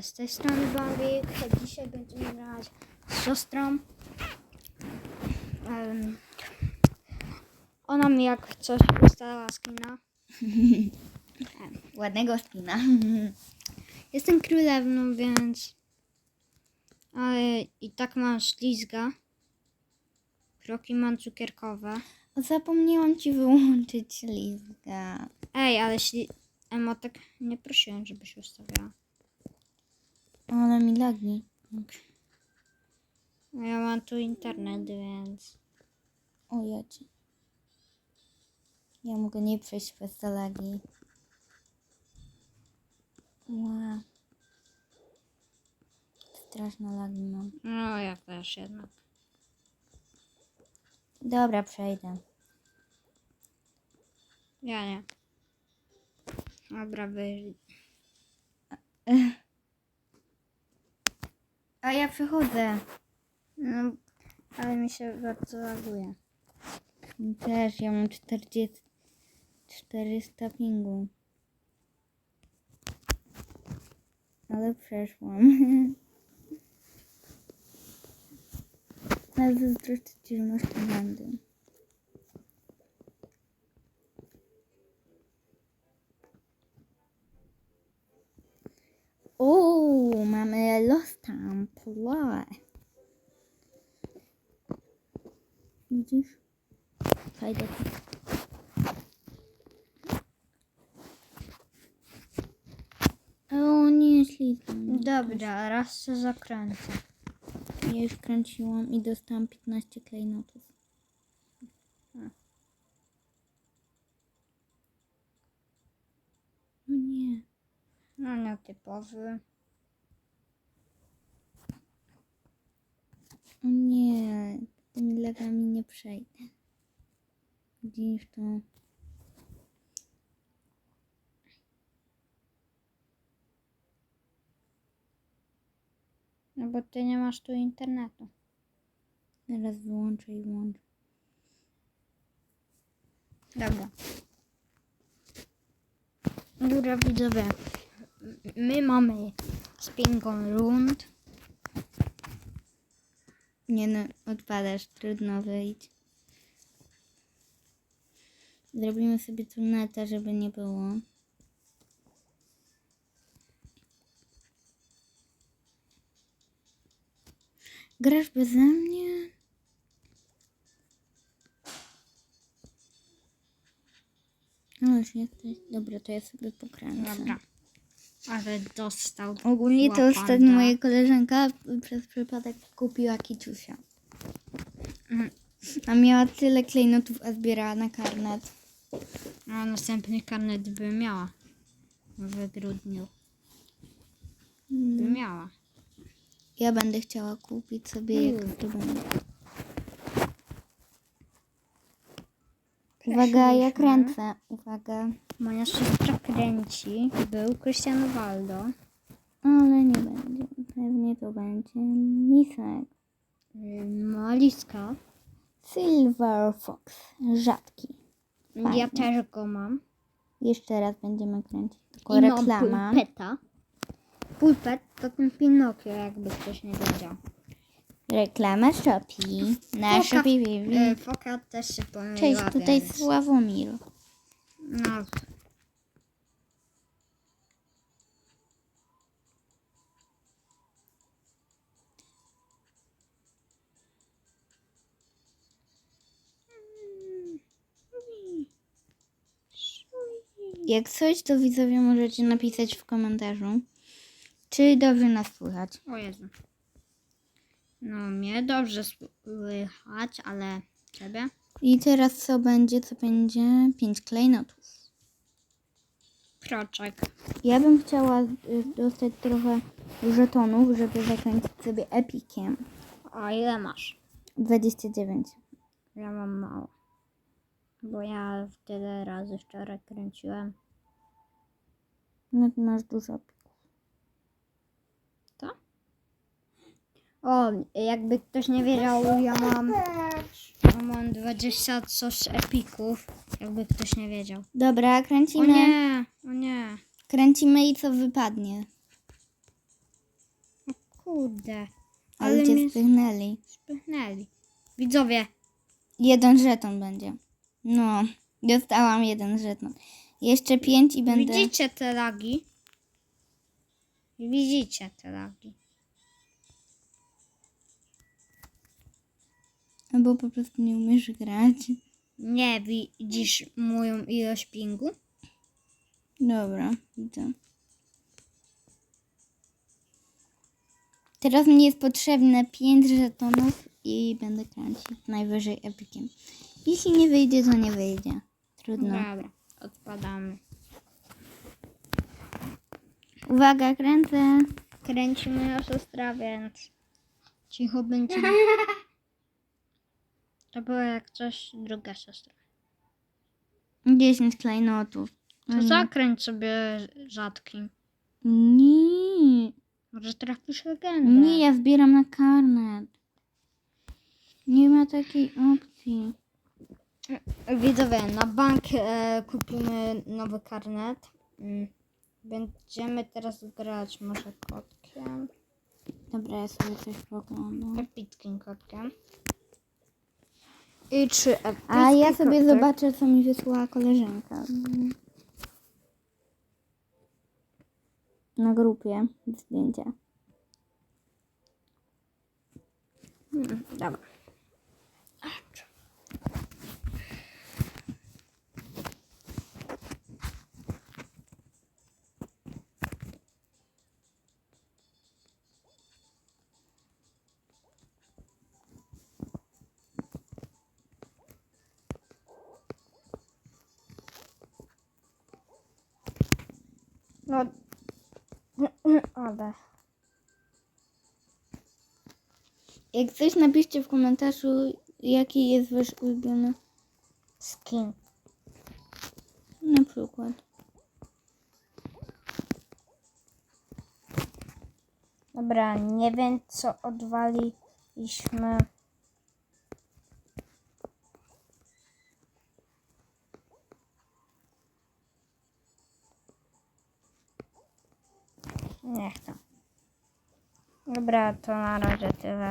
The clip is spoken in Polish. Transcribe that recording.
Z tej strony Bambik. Dzisiaj będziemy grać z siostrą. Em, ona mi jak coś ustalała skina. Ładnego skina. Jestem królewną, więc... Ale i tak mam ślizga. Kroki mam cukierkowe. Zapomniałam ci wyłączyć lizga. Ej, ale śli... emotek nie prosiłem, żebyś ustawiała. Ale mi lagi. No Ja mam tu internet, więc... O, ja cię. Ja mogę nie przejść bez te lagi. Wow. Straszne lagi mam. No, ja też jednak. Dobra, przejdę. Ja nie. Dobra, wy... A ja przechodzę. No, ale mi się bardzo laguje. Też, ja mam 40... 400 pingu. Ale przeszłam. Ale zazdroszczę ci, że masz komandy. Uuu, mamy Lost Temple. Widzisz? Fajnie. O nie, ślizgam. Dobra, raz się zakręcę. Ja już kręciłam i dostałam 15 klejnotów. No nie. No, nietypowy. O nie. Tymi legami nie przejdę. Widzisz to? No bo ty nie masz tu internetu. Teraz wyłączę i włączę. Dobra. Dobra, widzowie. My mamy z pingą rund. Nie no, odpadasz, trudno wyjść. Zrobimy sobie tu neta, żeby nie było. Grasz beze mnie? No już jesteś. Dobra, to ja sobie pokręcę. Dobra. Ale dostał. Ogólnie to łapanda. ostatnio moja koleżanka przez przypadek kupiła kiciusia. Mhm. A miała tyle klejnotów, a zbierała na karnet. A następny karnet by miała. W grudniu. By miała. Ja będę chciała kupić sobie, jak to będzie. Uwaga, ja kręcę. Uwaga. Moja siostra kręci. Był Cristiano Ronaldo. Ale nie będzie. Pewnie to będzie lisek. Maliska. Silver Fox. Rzadki. Ja Fajnie. też go mam. Jeszcze raz będziemy kręcić. Tylko I reklama. mam pulpeta. Pulpet to ten Pinokio, jakby ktoś nie wiedział. Reklama Shopee. Na Foka- Shopee. E, Foka też się pomyliła, Cześć, tutaj więc... Sławomir. No, Jak coś, to widzowie możecie napisać w komentarzu, czy dobrze nas słychać. o Jezu. No, mnie dobrze słychać, ale ciebie? I teraz co będzie? Co będzie? 5 klejnotów. Kroczek. Ja bym chciała y, dostać trochę żetonów, żeby zakończyć sobie epikiem. A ile masz? 29. Ja mam mało. Bo ja tyle razy wczoraj kręciłem. No masz dużo epików. O, jakby ktoś nie wiedział, ja mam, ja mam 20 coś epików. Jakby ktoś nie wiedział. Dobra, O kręcimy. nie, o nie. Kręcimy i co wypadnie. kurde. Ale, Ale cię spychnęli. spychnęli. Widzowie, Jeden żeton będzie. No, dostałam jeden żeton. Jeszcze pięć i będę... widzicie te lagi? Widzicie te lagi. Albo po prostu nie umiesz grać. Nie widzisz moją ilość pingu? Dobra, widzę. Teraz mi jest potrzebne 5 żetonów i będę kręcić najwyżej epikiem. Jeśli nie wyjdzie, to nie wyjdzie. Trudno. Dobra, odpadamy. Uwaga, kręcę. Kręcimy oszustra, więc cicho będziemy. To była jak coś druga siostra. 10 klejnotów. To zakręć sobie rzadkim. Nie, Może trafisz legendę. nie, ja zbieram na karnet. Nie ma takiej opcji. Widzowie, na bank e, kupimy nowy karnet. Mm. Będziemy teraz grać może kotkiem. Dobra, ja sobie coś poglądam. Epickim kotkiem. I czy epicki A ja sobie kotek- zobaczę, co mi wysłała koleżanka. Na grupie zdjęcia. Mm, Dobra. No, ale Jak coś napiszcie w komentarzu, jaki jest wasz ulubiony. skin. Na przykład. Dobra, nie wiem co odwaliliśmy. Dobra, to na razie tyle.